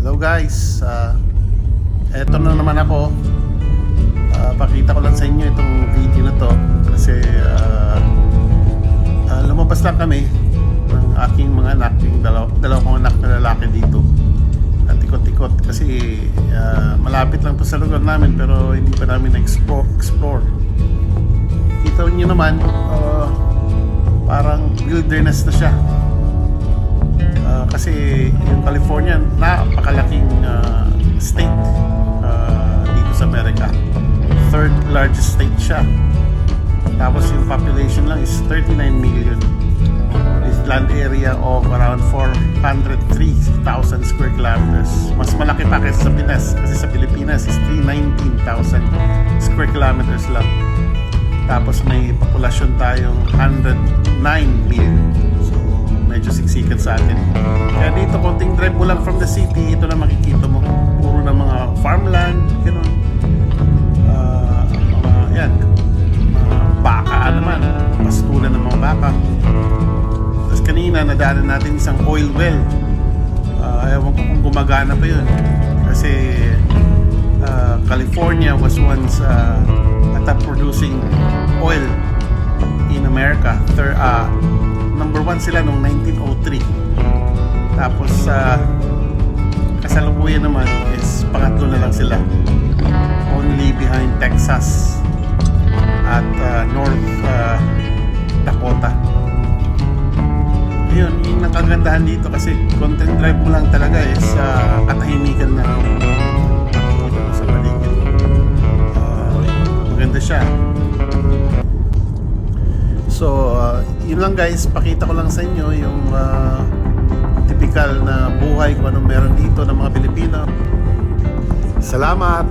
Hello guys, uh, eto na naman ako. Ah, pakita ko lang sa inyo itong video na to kasi ah, ah, lumabas lang kami ng aking mga anak, yung dalaw, dalawa kong anak na lalaki dito. At ikot-ikot kasi ah, malapit lang to sa lugar namin pero hindi pa namin na-explore. Explore. Kita nyo naman, ah, parang wilderness na siya. Kasi yung California, napakalaking ah, state ah, dito sa Amerika. Third largest state siya. Tapos yung population lang is 39 million. With land area of around 403,000 square kilometers. Mas malaki pa kaysa sa Pinas. Kasi sa Pilipinas is 319,000 square kilometers lang. Tapos may populasyon tayong 109 million. Medyo siksikan sa atin. Kaya dito, konting drive mo lang from the city, ito na makikita mo. Puro na mga farmland, gano'n. Ah, mga, yan, mga baka naman. Pastulan ng mga baka. Tapos kanina, nadaanan natin isang oil well. Ah, ewan ko kung gumagana pa yun. Kasi ah, California was once uh, a top producing oil in America. Thir, ah, number one sila noong 1903. Tapos sa kasalukuyan naman is pangatlo na lang sila. Only behind Texas at ah, North ah, Dakota. Ayun, yung nakagandahan dito kasi content drive mo lang talaga is uh, katahimikan na So, uh, yun lang guys, pakita ko lang sa inyo yung uh, typical na buhay kung anong meron dito ng mga Pilipino. Salamat!